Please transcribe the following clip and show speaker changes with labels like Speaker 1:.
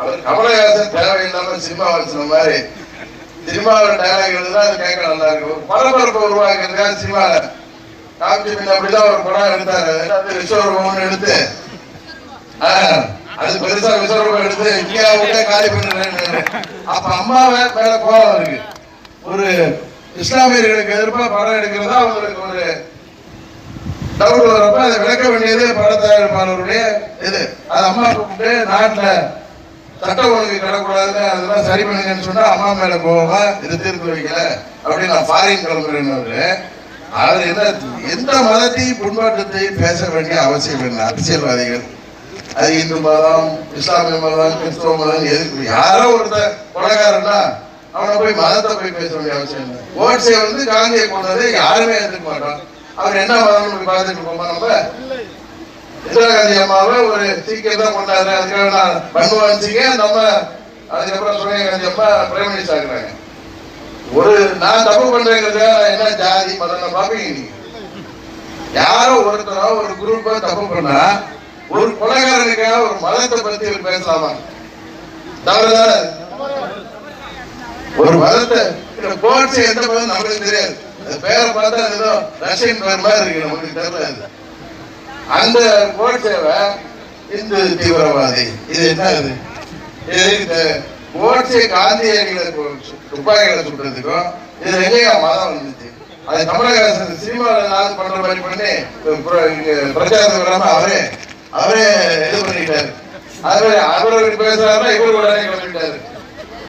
Speaker 1: அவர் கமலஹாசன் தேவையில்லாம சினிமா சொன்ன மாதிரி. சினிமாவில் டயலாக் எழுதுனா அது கேட்க நல்லா இருக்கும். ஒரு பரபரப்பை உருவாக்குறதுக்காக சினிமாவில் காமிச்சு அப்படிதான் ஒரு படம் எடுத்தாரு. அது விஸ்வரூபம்னு எடுத்து அது பெருசா விஸ்வரூபம் எடுத்து இங்கே விட்டே காலி பண்ணுறேன்னு அப்ப அம்மாவை மேல கோபம் இருக்கு. ஒரு இஸ்லாமியர்களுக்கு எதிர்ப்பா படம் எடுக்கிறதா அவங்களுக்கு ஒரு டவுட் வரப்ப அதை விளக்க வேண்டியது படத்தயாரிப்பாளருடைய இது. அது அம்மா கூப்பிட்டு நாட்டுல சட்டம் ஒழுங்கு கிடக்கூடாதுன்னு அதெல்லாம் சரி பண்ணுங்கன்னு சொன்னா அம்மா மேல கோவமா இது தீர்த்து வைக்கல அப்படின்னு நான் ஃபாரின் கிளம்புறேன்னு அவர் என்ன எந்த மதத்தையும் புண்பாட்டத்தையும் பேச வேண்டிய அவசியம் இல்லை அரசியல்வாதிகள். அது இந்து மதம் இஸ்லாமிய மதம் கிறிஸ்தவ மதம் எதுக்கு? யாரோ ஒருத்தர் கொலகாரன்னா அவனை போய் மதத்தை போய் பேச வேண்டிய அவசியம் இல்லை. கோட்ஸே வந்து காந்தியை கொண்டது யாருமே எதிர்க்க மாட்டோம். அவர் என்ன மதம்னு பார்த்துட்டு போமா நம்ம? இந்திரா காந்தி அம்மாவை ஒரு சீக்கியம் தான் கொண்டாரு அதுக்காக நான் மன்மோகன் சிங்கை நம்ம அதுக்கப்புறம் சோனியா காந்தி அம்மா பிரைம் மினிஸ்டர் ஆகுறாங்க. ஒரு நான் தப்பு பண்றேங்கிறதுக்காக என்ன ஜாதி மதம் பாப்பீங்க நீங்க. யாரோ ஒருத்தரோ ஒரு குரூப்பா தப்பு பண்ணா ஒரு கொலைகாரனுக்காக ஒரு மதத்தை பத்தி இவர் பேசலாமா தவறுதானே ஒரு மதத்தை கோட்ஸ் எந்த மதம் நம்மளுக்கு தெரியாது. பேரை பார்த்தா ஏதோ ரஷ்யன் பேர் மாதிரி இருக்கு நமக்கு தெரியல அந்த கோட்சேவை இந்து தீவிரவாதி. இது என்ன இது? இது இந்த கோட்சே காந்தியடிகளை துப்பாக்கிகளை சுட்டுறதுக்கும் இது எங்கேயா மதம் வந்துச்சு. அது கமலஹாசன் சினிமாவில் நான் பண்ற மாதிரி பண்ணி பிரச்சாரத்தை விடாம வராம அவரே அவரே இது பண்ணிட்டாரு. அவரு அவர் பேசுறாருன்னா இவர் உடனே கிளம்பிட்டாரு